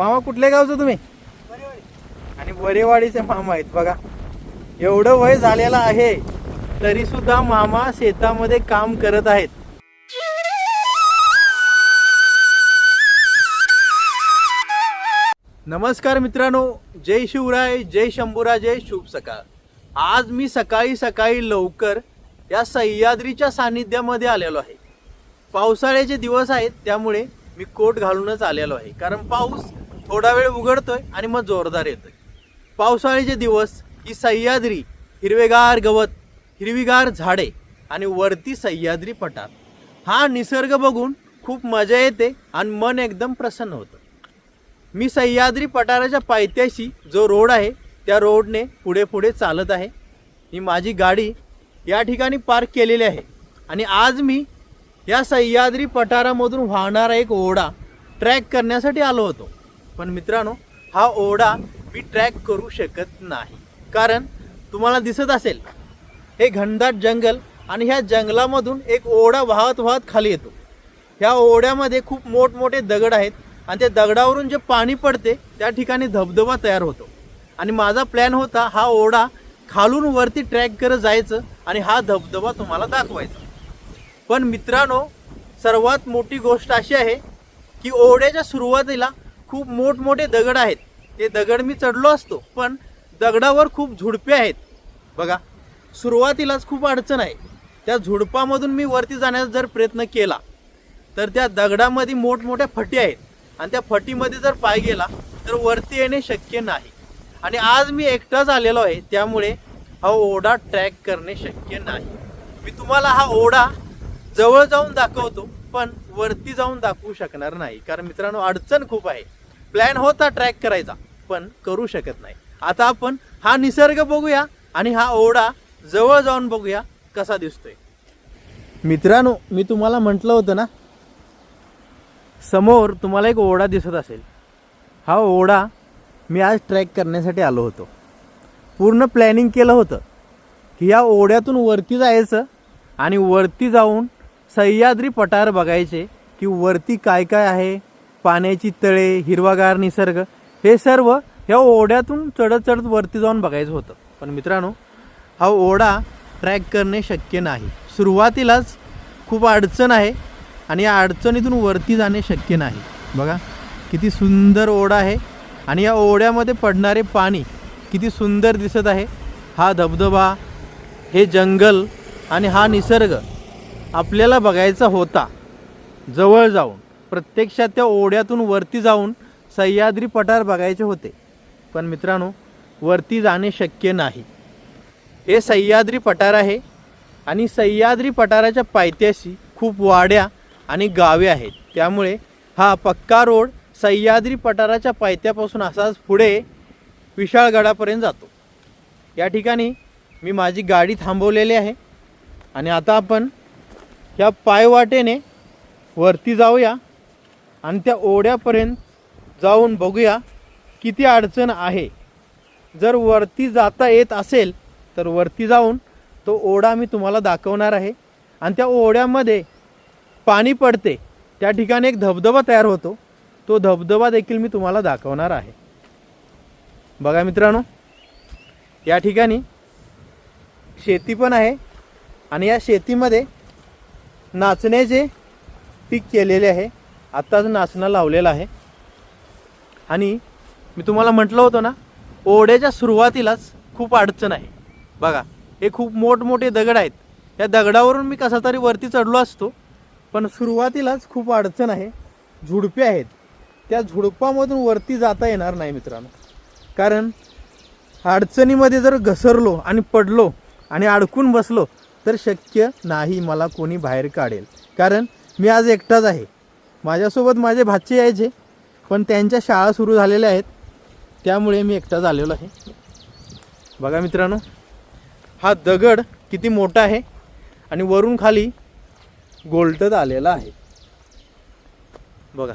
मामा कुठल्या गावचं तुम्ही? आणि वरेवाडीचे मामा आहेत बघा. एवढं वय झालेलं आहे तरी सुद्धा मामा शेतामध्ये काम करत आहेत. नमस्कार मित्रांनो जय शिवराय जय शंभूराजय शुभ सकाळ. आज मी सकाळी सकाळी लवकर या सह्याद्रीच्या सानिध्यामध्ये आलेलो आहे. पावसाळ्याचे दिवस आहेत त्यामुळे मी कोट घालूनच आलेलो आहे. कारण पाऊस थोडा वेळ उघडतोय आणि मग जोरदार येतोय. पावसाळ्याचे दिवस ही सह्याद्री हिरवेगार गवत हिरवीगार झाडे आणि वरती सह्याद्री पठार. हा निसर्ग बघून खूप मजा येते आणि मन एकदम प्रसन्न होतं. मी सह्याद्री पठाराच्या पायथ्याशी जो रोड आहे त्या रोडने पुढे पुढे चालत आहे. मी माझी गाडी या ठिकाणी पार्क केलेली आहे आणि आज मी या सह्याद्री पठारामधून वाहणारा एक ओढा ट्रॅक करण्यासाठी आलो होतो. पण मित्रांनो हा ओढा मी ट्रॅक करू शकत नाही. कारण तुम्हाला दिसत असेल हे घनदाट जंगल आणि ह्या जंगलामधून एक ओढा वाहत वाहत खाली येतो. ह्या ओढ्यामध्ये खूप मोठमोठे दगड आहेत आणि त्या दगडावरून जे पाणी पडते त्या ठिकाणी धबधबा तयार होतो. आणि माझा प्लॅन होता हा ओढा खालून वरती ट्रॅक करत जायचं आणि हा धबधबा तुम्हाला दाखवायचा. पण मित्रांनो सर्वात मोठी गोष्ट अशी आहे की ओढ्याच्या सुरुवातीला खूप मोठमोठे दगड आहेत. ते दगड मी चढलो असतो पण दगडावर खूप झुडपे आहेत. बघा सुरुवातीलाच खूप अडचण आहे. त्या झुडपामधून मी वरती जाण्याचा जर प्रयत्न केला तर त्या दगडामध्ये मोठमोठ्या फटी आहेत. आणि त्या फटीमध्ये जर पाय गेला तर वरती येणे शक्य नाही. आणि आज मी एकटाच आलेलो आहे त्यामुळे हा ओढा ट्रॅक करणे शक्य नाही. मी तुम्हाला हा ओढा जवळ जाऊन दाखवतो पण वरती जाऊन दाखवू शकणार नाही. कारण मित्रांनो अडचण खूप आहे. प्लॅन होता ट्रॅक करायचा पण करू शकत नाही. आता आपण हा निसर्ग बघूया आणि हा ओढा जवळ जाऊन बघूया कसा दिसतोय. मित्रांनो मी तुम्हाला म्हटलं होतं ना समोर तुम्हाला एक ओढा दिसत असेल. हा ओढा मी आज ट्रॅक करण्यासाठी आलो होतो. पूर्ण प्लॅनिंग केलं होतं की या ओढ्यातून वरती जायचं आणि वरती जाऊन सह्याद्री पठार बघायचे की वरती काय काय आहे पाण्याची तळे हिरवागार निसर्ग हे सर्व ह्या ओढ्यातून चढत चढत वरती जाऊन बघायचं होतं. पण मित्रांनो हा ओढा ट्रॅक करणे शक्य नाही. सुरुवातीलाच खूप अडचण आहे आणि या अडचणीतून वरती जाणे शक्य नाही. बघा किती सुंदर ओढा आहे आणि या ओढ्यामध्ये पडणारे पाणी किती सुंदर दिसत आहे. हा धबधबा हे जंगल आणि हा निसर्ग आपल्याला बघायचा होता जवळ जाऊन. प्रत्यक्षात त्या ओढ्यातून वरती जाऊन सह्याद्री पठार बघायचे होते. पण मित्रांनो वरती जाणे शक्य नाही. हे सह्याद्री पठार आहे आणि सह्याद्री पठाराच्या पायथ्याशी खूप वाड्या आणि गावे आहेत. त्यामुळे हा पक्का रोड सह्याद्री पठाराच्या पायथ्यापासून असाच पुढे विशाळगडापर्यंत जातो. या ठिकाणी मी माझी गाडी थांबवलेली आहे आणि आता आपण ह्या पायवाटेने वरती जाऊया. आणि त्या ओढ्यापर्यंत जाऊन बघूया किती अडचण आहे. जर वरती जाता येत असेल तर वरती जाऊन तो ओढा मी तुम्हाला दाखवणार आहे. आणि त्या ओढ्यामध्ये पाणी पडते. त्या ठिकाणी एक धबधबा तयार होतो. तो धबधबा देखील मी तुम्हाला दाखवणार आहे. बघा मित्रांनो या ठिकाणी शेती पण आहे. आणि या शेतीमध्ये नाचण्याचे पीक केलेले आहे. आत्ताच नाचणं लावलेलं आहे. आणि मी तुम्हाला म्हटलं होतं ना ओढ्याच्या सुरुवातीलाच खूप अडचण आहे. बघा हे खूप मोठमोठे दगड आहेत. या दगडावरून मी कसा तरी वरती चढलो असतो पण सुरुवातीलाच खूप अडचण आहे. झुडपे आहेत. त्या झुडपामधून वरती जाता येणार नाही मित्रांनो. कारण अडचणीमध्ये जर घसरलो आणि पडलो आणि अडकून बसलो तर शक्य नाही मला कोणी बाहेर काढेल. कारण मी आज एकटाच आहे. माझ्यासोबत माझे भाचे यायचे पण त्यांच्या शाळा सुरू झालेल्या आहेत. त्यामुळे मी एकटाच आलेलो आहे. बघा मित्रांनो हा दगड किती मोठा आहे आणि वरून खाली गोलटत आलेला आहे. बघा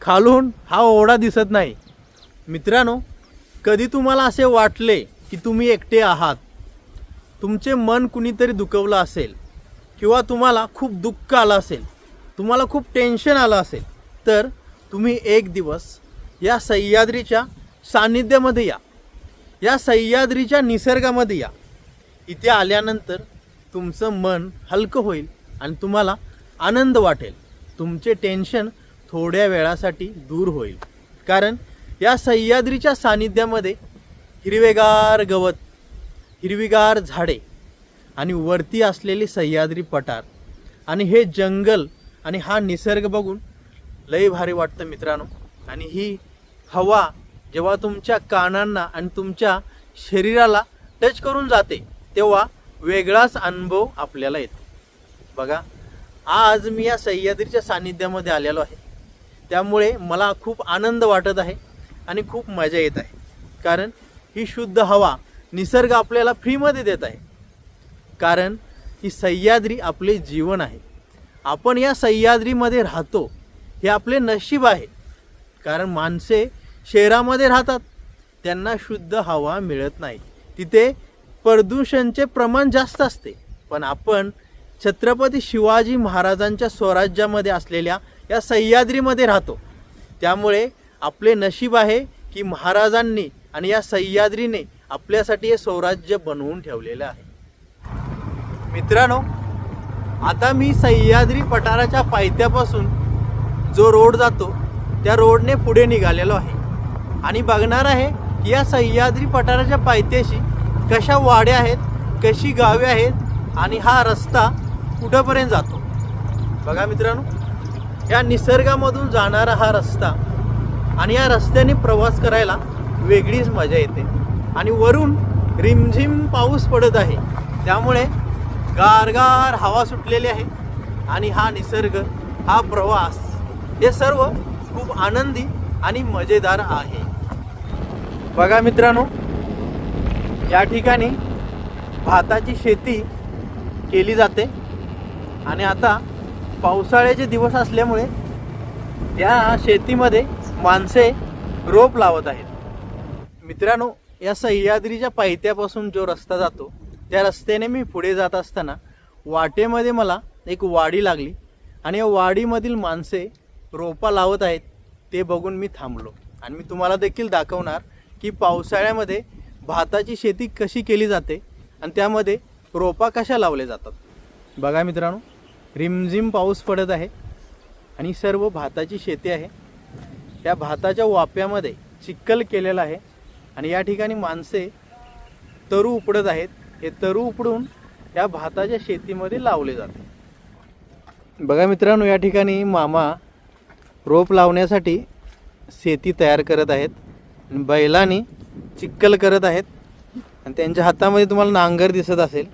खालून हा ओढा दिसत नाही. मित्रांनो कधी तुम्हाला असे वाटले की तुम्ही एकटे आहात? तुमचे मन कुणीतरी दुखवलं असेल किंवा तुम्हाला खूप दुःख आलं असेल? तुम्हाला खूप टेन्शन आलं असेल तर तुम्ही एक दिवस या सह्याद्रीच्या सान्निध्यामध्ये या. या सह्याद्रीच्या निसर्गामध्ये या. इथे आल्यानंतर तुमचं मन हलकं होईल आणि तुम्हाला आनंद वाटेल. तुमचे टेन्शन थोड्या वेळासाठी दूर होईल. कारण या सह्याद्रीच्या सान्निध्यामध्ये हिरवेगार गवत हिरवीगार झाडे आणि वरती असलेली सह्याद्री पठार आणि हे जंगल आणि हा निसर्ग बघून लय भारी वाटतं मित्रांनो. आणि ही हवा जेव्हा तुमच्या कानांना आणि तुमच्या शरीराला टच करून जाते तेव्हा वेगळाच अनुभव आपल्याला येतो. बघा आज मी या सह्याद्रीच्या सान्निध्यामध्ये आलेलो आहे. त्यामुळे मला खूप आनंद वाटत आहे आणि खूप मजा येत आहे. कारण ही शुद्ध हवा निसर्ग आपल्याला फ्रीमध्ये देत आहे. कारण ही सह्याद्री आपले जीवन आहे. आपण या सह्याद्रीमध्ये राहतो हे आपले नशीब आहे. कारण माणसे शहरामध्ये राहतात. त्यांना शुद्ध हवा मिळत नाही. तिथे प्रदूषणचे प्रमाण जास्त असते. पण आपण छत्रपती शिवाजी महाराजांच्या स्वराज्यामध्ये असलेल्या या सह्याद्रीमध्ये राहतो. त्यामुळे आपले नशीब आहे की महाराजांनी आणि या सह्याद्रीने आपल्यासाठी हे स्वराज्य बनवून ठेवलेलं आहे. मित्रांनो आता मी सह्याद्री पठाराच्या पायथ्यापासून जो रोड जातो त्या रोडने पुढे निघालेलो आहे. आणि बघणार आहे की या सह्याद्री पठाराच्या पायथ्याशी कशा वाड्या आहेत कशी गावे आहेत आणि हा रस्ता कुठंपर्यंत जातो. बघा मित्रांनो या निसर्गामधून जाणारा हा रस्ता आणि या रस्त्याने प्रवास करायला वेगळीच मजा येते. आणि वरून रिमझिम पाऊस पडत आहे. त्यामुळे गारगार हवा सुटलेली आहे आणि हा निसर्ग हा प्रवास हे सर्व खूप आनंदी आणि मजेदार आहे. बघा मित्रांनो या ठिकाणी भाताची शेती केली जाते आणि आता पावसाळ्याचे दिवस असल्यामुळे या शेतीमध्ये माणसे रोप लावत आहेत. मित्रांनो या सह्याद्रीच्या पायथ्यापासून जो रस्ता जातो त्या रस्त्याने मी पुढे जात असताना वाटेमध्ये मला एक वाडी लागली आणि या वाडीमधील माणसे रोपा लावत आहेत ते बघून मी थांबलो. आणि मी तुम्हाला देखील दाखवणार की पावसाळ्यामध्ये भाताची शेती कशी केली जाते आणि त्यामध्ये रोपा कशा लावले जातात. बघा मित्रांनो रिमझिम पाऊस पडत आहे आणि सर्व भाताची शेती आहे. या भाताच्या वाप्यामध्ये चिक्कल केलेला आहे आणि या ठिकाणी माणसे तरू उपडत आहेत. हे तरू उपडून या भाताच्या शेतीमध्ये लावले जाते. बघा मित्रांनो या ठिकाणी मामा रोप लावण्यासाठी शेती तयार करत आहेत आणि बैलांनी चिक्कल करत आहेत. आणि त्यांच्या हातामध्ये तुम्हाला नांगर दिसत असेल.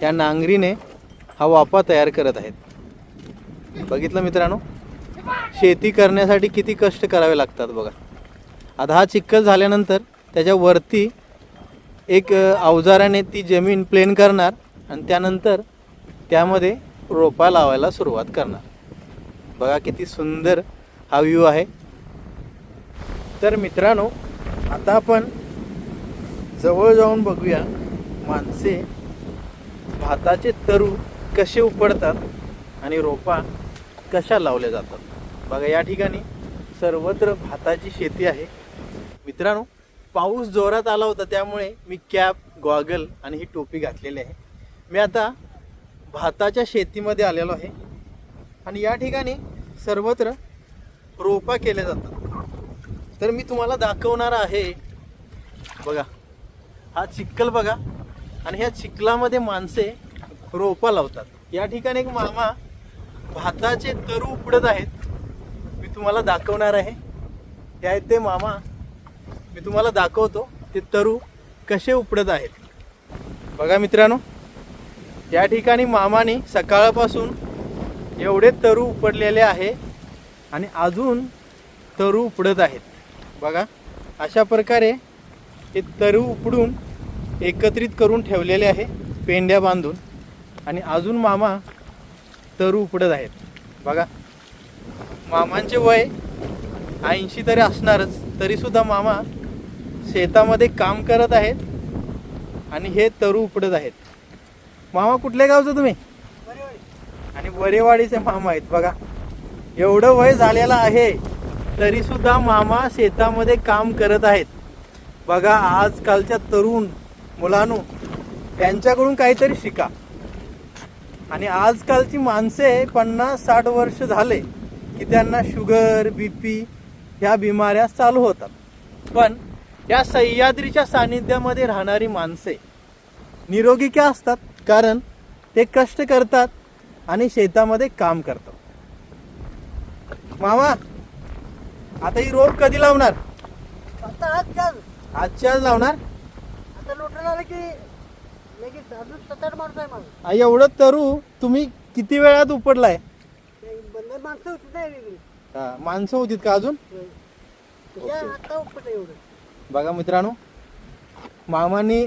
त्या नांगरीने हा वापा तयार करत आहेत. बघितलं मित्रांनो? शेती करण्यासाठी किती कष्ट करावे लागतात बघा. आता हा चिक्कल झाल्यानंतर त्याच्यावरती एक अवजाराने ती जमीन प्लेन करणार आणि त्यानंतर त्यामध्ये रोपा लावायला सुरुवात करणार. बघा किती सुंदर हा व्ह्यू आहे. तर मित्रांनो आता आपण जवळ जाऊन बघूया माणसे भाताचे तरू कसे उपडतात आणि रोपा कशा लावल्या जातात. बघा या ठिकाणी सर्वत्र भाताची शेती आहे. मित्रांनो पाऊस जोरात आला होता त्यामुळे मी कॅप गॉगल आणि ही टोपी घातलेली आहे. मी आता भाताच्या शेतीमध्ये आलेलो आहे. आणि या ठिकाणी सर्वत्र रोपा केल्या जातात. तर मी तुम्हाला दाखवणार आहे बघा हा चिखल बघा. आणि ह्या चिखलामध्ये माणसे रोपा लावतात. या ठिकाणी एक मामा भाताचे तरू उपडत आहेत. मी तुम्हाला दाखवणार आहे. हे आहेत ते मामा. मी तुम्हाला दाखवतो ते तरू कसे उपडत आहेत. बघा मित्रांनो या ठिकाणी मामाने सकाळपासून एवढे तरू उपडलेले आहे आणि अजून तरू उपडत आहेत. बघा अशा प्रकारे हे तरू उपडून एकत्रित करून ठेवलेले आहे पेंड्या बांधून आणि अजून मामा तरू उपडत आहेत. बघा मामांचे वय ऐंशी तरी असणारच तरीसुद्धा मामा शेतामध्ये काम करत आहेत आणि हे तरू उपडत आहेत. मामा कुठल्या गावचं तुम्ही? आणि वरेवाडीचे मामा आहेत बघा. एवढं वय झालेलं आहे तरी सुद्धा मामा शेतामध्ये काम करत आहेत. बघा आजकालच्या तरुण मुलांनो त्यांच्याकडून काहीतरी शिका. आणि आजकालची माणसे पन्नास साठ वर्ष झाले की त्यांना शुगर बीपी ह्या बिमाऱ्या चालू होतात. पण या सह्याद्रीच्या सानिध्यामध्ये राहणारी माणसे निरोगी का असतात? कारण ते कष्ट करतात आणि शेतामध्ये काम करतात. मामा आता ही रोप कधी लावणार? आता आजच्या आज लावणार? आता आलं की लगेच अजून सात आठ माणसं आहे माझं आ, एवढं तरू तुम्ही किती वेळात उपडलाय ते माणसं होती वेगळी हा, माणसं होतीत का अजून? आता उपटलं एवढं. बघा मित्रांनो मामाने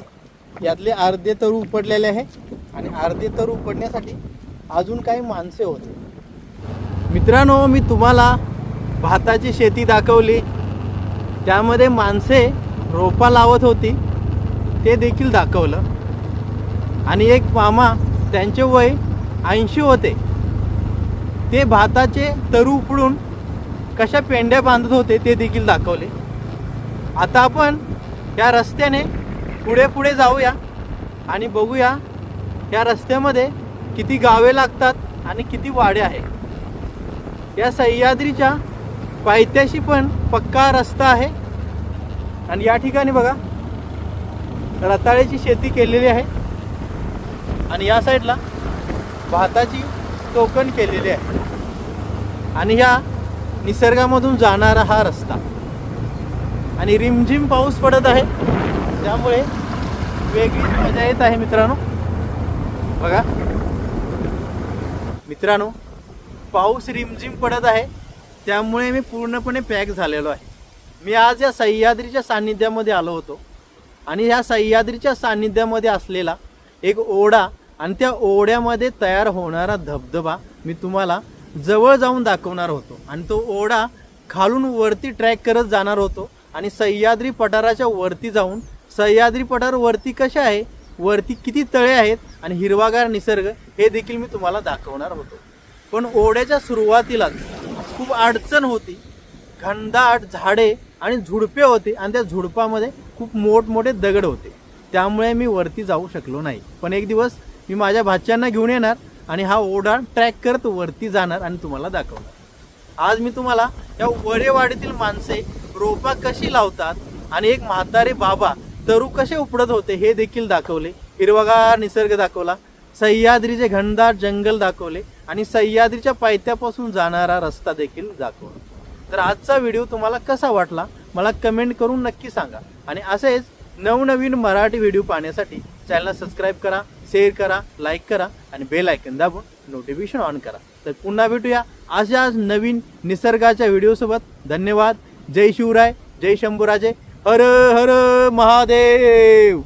यातले अर्धे तर उपडलेले आहे आणि अर्धे तर उपडण्यासाठी अजून काही माणसे होते. मित्रांनो मी तुम्हाला भाताची शेती दाखवली. त्यामध्ये माणसे रोपा लावत होती. ते देखील दाखवलं. आणि एक मामा त्यांचे वय ऐंशी होते. ते भाताचे तरू उपडून कशा पेंड्या बांधत होते ते देखील दाखवले. आता आपण या रस्त्याने पुढे पुढे जाऊया आणि बघूया या रस्त्यामध्ये किती गावे लागतात आणि किती वाडे आहे या सह्याद्रीच्या पायथ्याशी पण पक्का रस्ता आहे. आणि या ठिकाणी बघा रताळ्याची शेती केलेली आहे. आणि या साईडला भाताची टोकन केलेली आहे. आणि ह्या निसर्गामधून जाणारा हा रस्ता. आणि रिमझिम पाऊस पडत आहे. त्यामुळे वेगळीच मजा येत आहे मित्रांनो. बघा. मित्रांनो पाऊस रिमझिम पडत आहे. त्यामुळे मी पूर्णपणे पॅक झालेलो आहे. मी आज या सह्याद्रीच्या सान्निध्यामध्ये आलो होतो. आणि ह्या सह्याद्रीच्या सान्निध्यामध्ये असलेला एक ओढा आणि त्या ओढ्यामध्ये तयार होणारा धबधबा मी तुम्हाला जवळ जाऊन दाखवणार होतो. आणि तो ओढा खालून वरती ट्रॅक करत जाणार होतो. आणि सह्याद्री पठाराच्या वरती जाऊन सह्याद्री पठार वरती कशा आहे? वरती किती तळे आहेत? आणि हिरवागार निसर्ग हे देखील मी तुम्हाला दाखवणार होतो. पण ओढ्याच्या सुरुवातीलाच खूप अडचण होती. घनदाट झाडे आणि झुडपे होते आणि त्या झुडपामध्ये खूप मोठमोठे दगड होते. त्यामुळे मी वरती जाऊ शकलो नाही. पण एक दिवस मी माझ्या भाच्यांना घेऊन येणार आणि हा ओढा ट्रॅक करत वरती जाणार आणि तुम्हाला दाखवणार. आज मी तुम्हाला या वडेवाडीतील माणसे रोपा कशी लावतात आणि एक म्हातारे बाबा तरू कसे उपडत होते हे देखील दाखवले. हिरवागार निसर्ग दाखवला. सह्याद्रीचे घनदाट जंगल दाखवले आणि सह्याद्रीच्या पायथ्यापासून जाणारा रस्ता देखील दाखवला. तर आजचा व्हिडिओ तुम्हाला कसा वाटला? मला कमेंट करून नक्की सांगा. आणि असेच नवनवीन मराठी व्हिडिओ पाहण्यासाठी चॅनलला सबस्क्राईब करा शेअर करा लाईक करा आणि बेल आयकन दाबून नोटिफिकेशन ऑन करा. तर पुन्हा भेटूया अशाच नवीन निसर्गाच्या व्हिडिओसोबत. धन्यवाद. जय शिवराय जय शंभूराजे हर हर महादेव!